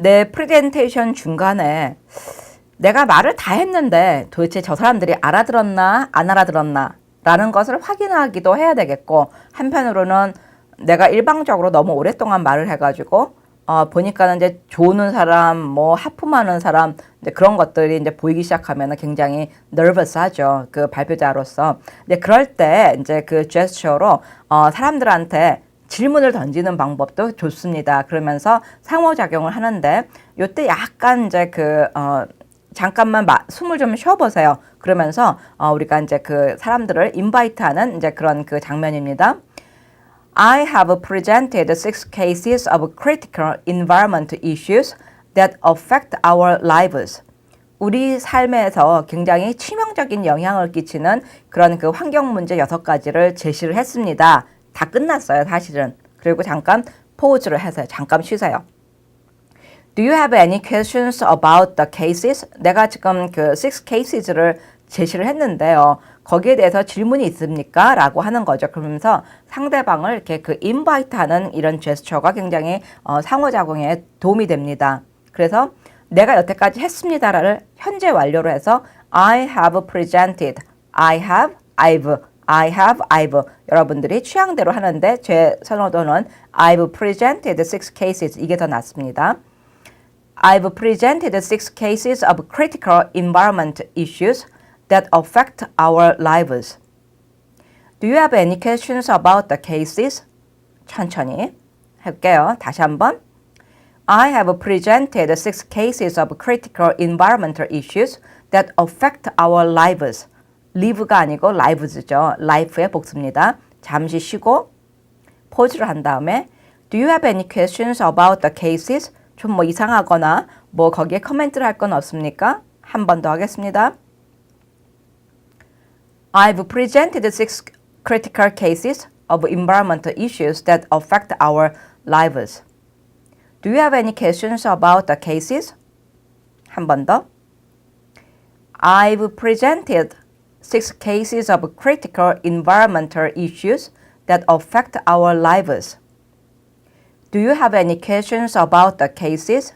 내 프레젠테이션 중간에 내가 말을 다 했는데 도대체 저 사람들이 알아들었나 안 알아들었나 라는 것을 확인하기도 해야 되겠고 한편으로는 내가 일방적으로 너무 오랫동안 말을 해가지고 어, 보니까는 이제 조는 사람, 뭐 하품하는 사람 이제 그런 것들이 이제 보이기 시작하면 굉장히 nervous하죠. 그 발표자로서. 근데 그럴 때 이제 그 제스처로 어, 사람들한테 질문을 던지는 방법도 좋습니다. 그러면서 상호작용을 하는데 요때 약간 이제 그 어, 잠깐만 마, 숨을 좀 쉬어보세요. 그러면서 어, 우리가 이제 그 사람들을 인바이트하는 이제 그런 그 장면입니다. I have presented six cases of critical environment issues that affect our lives. 우리 삶에서 굉장히 치명적인 영향을 끼치는 그런 그 환경 문제 여섯 가지를 제시를 했습니다. 다 끝났어요, 사실은. 그리고 잠깐 포즈를 해서 잠깐 쉬세요. Do you have any questions about the cases? 내가 지금 그 six cases를 제시를 했는데요. 거기에 대해서 질문이 있습니까? 라고 하는 거죠. 그러면서 상대방을 이렇게 그 invite 하는 이런 제스처가 굉장히 어, 상호작용에 도움이 됩니다. 그래서 내가 여태까지 했습니다를 현재 완료로 해서 I have presented, I have, I've, I have, I've 여러분들이 취향대로 하는데 제 선호도는 I've presented six cases 이게 더 낫습니다. I've presented six cases of critical environment issues that affect our lives. Do you have any questions about the cases? 천천히 할게요. 다시 한번. I have presented six cases of critical environmental issues that affect our lives. Live가 아니고 lives죠. life의 복수입니다. 잠시 쉬고 포즈를 한 다음에 Do you have any questions about the cases? 좀 뭐 이상하거나 뭐 거기에 커멘트를 할 건 없습니까? 한 번 더 하겠습니다. I've presented six critical cases of environmental issues that affect our lives. Do you have any questions about the cases? 한 번 더. I've presented six cases of critical environmental issues that affect our lives. Do you have any questions about the cases?